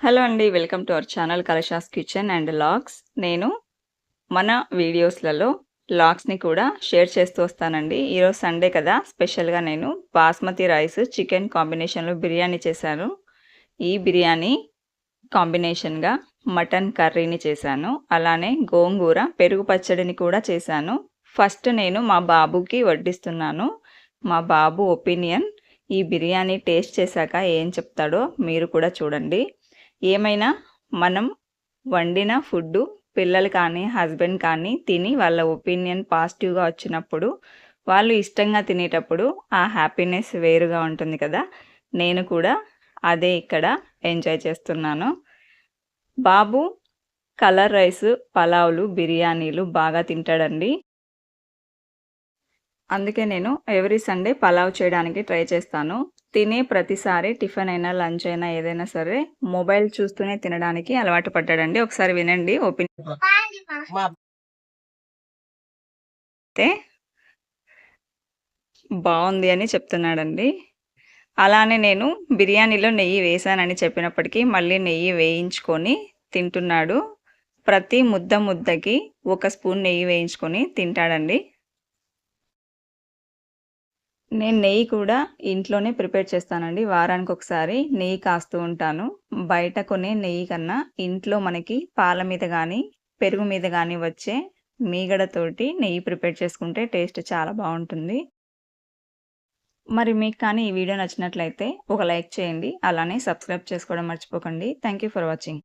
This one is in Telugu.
హలో అండి వెల్కమ్ టు అవర్ ఛానల్ కలశాస్ కిచెన్ అండ్ లాగ్స్ నేను మన వీడియోస్లలో లాగ్స్ని కూడా షేర్ చేస్తూ వస్తానండి. ఈరోజు సండే కదా స్పెషల్గా నేను బాస్మతి రైస్ చికెన్ కాంబినేషన్లో బిర్యానీ చేశాను. ఈ బిర్యానీ కాంబినేషన్గా మటన్ కర్రీని చేశాను. అలానే గోంగూర పెరుగు పచ్చడిని కూడా చేశాను. ఫస్ట్ నేను మా బాబుకి వడ్డిస్తున్నాను. మా బాబు ఒపీనియన్ ఈ బిర్యానీ టేస్ట్ చేశాక ఏం చెప్తాడో మీరు కూడా చూడండి. ఏమైనా మనం వండిన ఫుడ్డు పిల్లలు కానీ హస్బెండ్ కానీ తిని వాళ్ళ ఒపీనియన్ పాజిటివ్గా వచ్చినప్పుడు వాళ్ళు ఇష్టంగా తినేటప్పుడు ఆ హ్యాపీనెస్ వేరుగా ఉంటుంది కదా. నేను కూడా అదే ఇక్కడ ఎంజాయ్ చేస్తున్నాను. బాబు కలర్ రైస్ పలావులు బిర్యానీలు బాగా తింటాడండి. అందుకే నేను ఎవ్రీ సండే పలావ్ చేయడానికి ట్రై చేస్తాను. తినే ప్రతిసారి టిఫిన్ అయినా లంచ్ అయినా ఏదైనా సరే మొబైల్ చూస్తూనే తినడానికి అలవాటు పడ్డాడండి. ఒకసారి వినండి ఒపీనియన్ అయితే బాగుంది అని చెప్తున్నాడండి. అలానే నేను బిర్యానీలో నెయ్యి వేసానని చెప్పినప్పటికీ మళ్ళీ నెయ్యి వేయించుకొని తింటున్నాడు. ప్రతి ముద్ద ముద్దకి ఒక స్పూన్ నెయ్యి వేయించుకొని తింటాడండి. నేను నెయ్యి కూడా ఇంట్లోనే ప్రిపేర్ చేస్తానండి. వారానికి ఒకసారి నెయ్యి కాస్తూ ఉంటాను. బయట కొనే నెయ్యి కన్నా ఇంట్లో మనకి పాల మీద కానీ పెరుగు మీద కానీ వచ్చే మీగడతోటి నెయ్యి ప్రిపేర్ చేసుకుంటే టేస్ట్ చాలా బాగుంటుంది. మరి మీకు కానీ ఈ వీడియో నచ్చినట్లయితే ఒక లైక్ చేయండి. అలానే సబ్స్క్రైబ్ చేసుకోవడం మర్చిపోకండి. Thank you for watching.